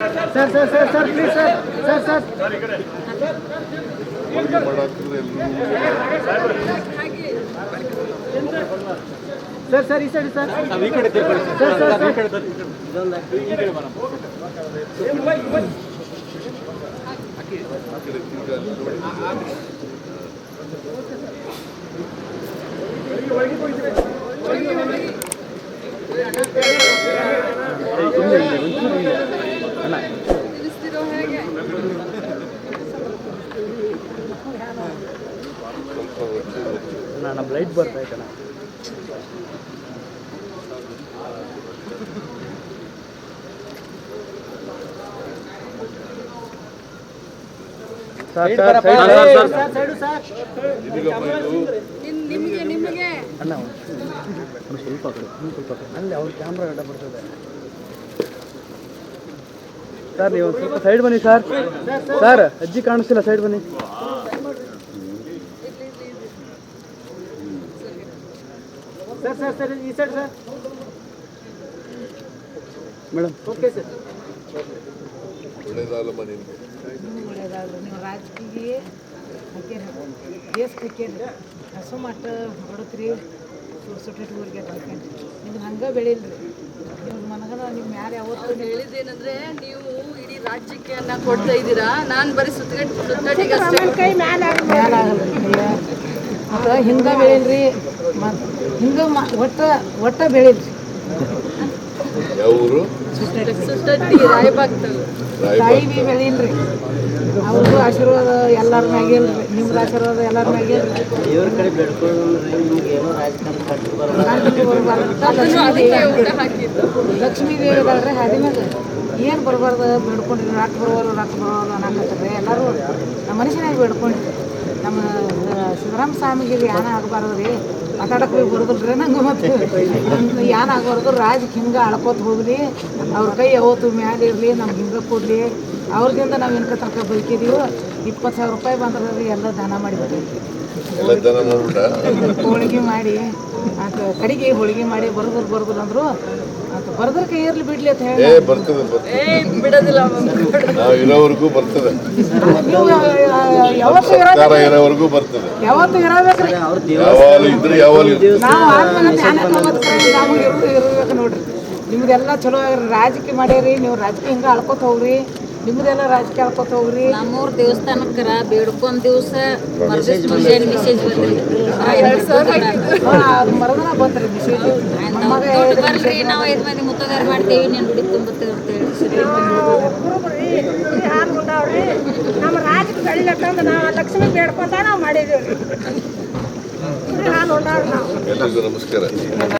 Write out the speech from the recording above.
Sir sir sir sir please sir sir sir. Sir sir sir. ಈ side sir. Sir sir sir. ಆ ಕಡೆ ತಿರ್ಗಾ ಅಲ್ಲಿ ನೋಡಿ. ಸ್ವಲ್ಪ ಹೊತ್ತು ಹೊತ್ತು. ನಮ್ಮ ಲೈಟ್ ಬರ್ತಾ ಐತಣ್ಣ ಸರ್ ಸರ್ ಸೈಡು ಸರ್ ಇದೀಗಮ್ಮ ಇದು ನಿಮ್- ನಿಮ್ಗೆ ನಿಮಗೆ ಬರ್ತಾ ಒಂದು ಸ್ವಲ್ಪ ಸ್ವಲ್ಪ. ಅಲ್ಲಿ ಅವ್ರ ಕ್ಯಾಮ್ರಾ ಗಡ್ಡ ಬರ್ತದೆ. ಸರ್ ನೀವು ಸ್ವಲ್ಪ ಸೈಡ್ ಬನ್ನಿ ಸರ್. ಸರ್ ಅಜ್ಜಿ ಕಾಣಿಸ್ತಿಲ್ಲ ಸೈಡ್ ಬನ್ನಿ. ಸರ್ ಸರ್ ಸರ್ ಈ side sir. Madam. Okay sir ಒಳ್ಳೇದಲ್ಲಮ್ಮ ನಿನಗೆ ಒಳ್ಳೇದಾದ್ರು ನೀವು ರಾಜಕೀಯ ಹಾಕ್ಯಾರ ದೇಶ ಹಾಕ್ಯಾರ ಹಸು ಮಟ್ಟ ಹೊಡತ್ರಿ ಸುಟ್ಟಿಟ್ಟು ಊರಿಗೆ ಹಾಕ್ಯಾನ್ರಿ ನಿಮ್ಗೆ ಹಂಗೆ ಬೆಳಿಲ್ರಿ. ನಿಮ್ಗೆ ಮನಗನ ನಿಮ್ಮ ಯಾರು ಯಾವತ್ತು ಹೇಳಿದ್ದೇನಂದ್ರೆ ನೀವು ಇಡೀ ರಾಜ್ಯಕ್ಕೆ ಅನ್ನ ಕೊಡ್ತಾ ಇದ್ದೀರಾ? ನಾನು ಬರೀ ಸುತ್ತಗಟ್ಟು ಅಷ್ಟೇ. ಮ್ಯಾಲ ಮತ್ತು ಹಿಂಗೆ ಬೆಳಿಲ್ರಿ. ಮತ್ತು ಹಿಂಗೆ ಮ ಒಟ್ಟ ಒಟ್ಟ ಸುತ್ತಟ್ಟಿ ರಾಯಬಾಗ್ತವೆ ತಾಯಿ ಬಿ ಬೆಳಿಲ್ರಿ ಅವ್ರದ್ದು ಆಶೀರ್ವಾದ ಎಲ್ಲರ ಮ್ಯಾಗಿಲ್ರಿ ನಿಮ್ದು ಆಶೀರ್ವಾದ ಎಲ್ಲರ ಮ್ಯಾಗಿಲ್ರಿ ಇವ್ರ ಕಡೆ ಬೆಳ್ಕೊಂಡ್ರೆ ನಿಮ್ಗೆ ಏನೋ ರಾಜಕಾರಣ ಕಟ್ಟು ಅದಕ್ಕೆ ಬರ್ಬಾರ್ದು. ಅದನ್ನು ಅದಕ್ಕೆ ಊಟ ಹಾಕಿದ್ದು. ಲಕ್ಷ್ಮೀ ದೇವಿ ಇದಾಳ್ರಿ ಹಾದಿನಾಗ ಏನು ಬರಬಾರ್ದು ಬೇಡ್ಕೊಂಡ್ರಿ ರಾಟ್ ಬರೋರು ರಾಟ್ ಬರೋರು ಅನ್ನಕತ್ತಾರೆ. ಎಲ್ಲರೂ ನಮ್ಮ ಮನುಷ್ಯನಾಗಿ ಬೇಡ್ಕೊಂಡ್ರಿ. ನಮ್ಮ ಶಿವರಾಮ ಸ್ವಾಮಿಗೆ ಯಾನ ಆಗಬಾರ್ದು ರೀ. ಮಾತಾಡಕ್ಕೆ ಹೋಗಿ ಬರೋದಿಲ್ರಿ ನಂಗೆ ಮತ್ತೆ ಏನು ಯಾನ ಆಗಬಾರ್ದು ರಾಜಕ್ಕೆ ಹಿಂಗೆ ಅಳ್ಕೋತ ಹೋಗ್ಲಿ, ಅವ್ರ ಕೈ ಯಾವತ್ತು ಮ್ಯಾಲೆ ಇರಲಿ, ನಮ್ಗೆ ಹಿಂಗೆ ಕೊಡಲಿ. ಅವ್ರದಿಂದ ನಾವು ಇನ್ಕ ತನಕ ಬದುಕಿದೀವಿ ಇಪ್ಪತ್ತು ಸಾವಿರ ರೂಪಾಯಿ ಬಂದ್ರೆ ಎಲ್ಲ ದಾನ ಮಾಡಿ ಮಾಡ್ಬಿಟ್ಟ ಹೋಳಿಗೆ ಮಾಡಿ ಆತ ಕಡಿಗೆ ಹೋಳಿಗೆ ಮಾಡಿ ಬರ್ದ್ರು ಬರ್ದ್ರು ಅಂದ್ರು ಆತ ಬರ್ದ್ರ ಕೈ ಇರ್ಲಿ ಬಿಡ್ಲಿ ಅಂತ ಹೇಳಿ ಏ ಬರ್ತದೆ ಬರ್ತದೆ. ಏ ಬಿಡೋದಿಲ್ಲ. ನಾವು ಇರೋವರೆಗೂ ಬರ್ತದೆ. ಯಾವತ್ತು ಸರ್ಕಾರ ಇರೋವರೆಗೂ ಬರ್ತದೆ. ಯಾವತ್ತು ಇರಬೇಕ್ರಿ ಯಾವಾಗಲೂ ಇದ್ರೆ ಯಾವಾಗಲೂ ಇರ್ತದೆ ನಾವು ಇರ್ಬೇಕು ನೋಡ್ರಿ. ನಿಮ್ದೆಲ್ಲ ಚಲೋ ಆಗ್ರಿ. ರಾಜಕೀಯ ಮಾಡ್ಯಾರಿ ನೀವು ರಾಜಕೀಯ ಹಿಂಗೆ ಅಳ್ಕೊತ ಹೋಗ್ರಿ ನಿಮ್ದೆಲ್ಲ ರಾಜಕೀಯ ಕೇಳ್ಕೊತ ಹೋಗ್ರಿ? ನಮ್ಮೂರ್ ದೇವಸ್ಥಾನಕ್ಕರ ಬೇಡ್ಕೊಂಡ್ ದಿವಸ ಮೆಸೇಜ್ ಬಂದ್ರಿ ಮರದನ ಬಂತ್ರಿ ಮೆಸೇಜ್ ಬರ್ರಿ ನಾವು ಐದು ಮಂದಿ ಮುತ್ತಗಾರ ಮಾಡ್ತೇವಿ ನೀನು ದುಡಿ ತುಂಬತ್ತೇವೆ ಅಂತ ಹೇಳಿ ನಮ್ಮ ರಾಜಕ್ಕೆ ನಾವು ಲಕ್ಷ್ಮಿ ಬೇಡ್ಕೊಂತ ನಾವು ಮಾಡಿದ್ದೀವಿ ರೀ ಹಾಲು ಉಂಡಾವ್ರಿ ನಾವು. ಎಲ್ರಿಗೂ ನಮಸ್ಕಾರ.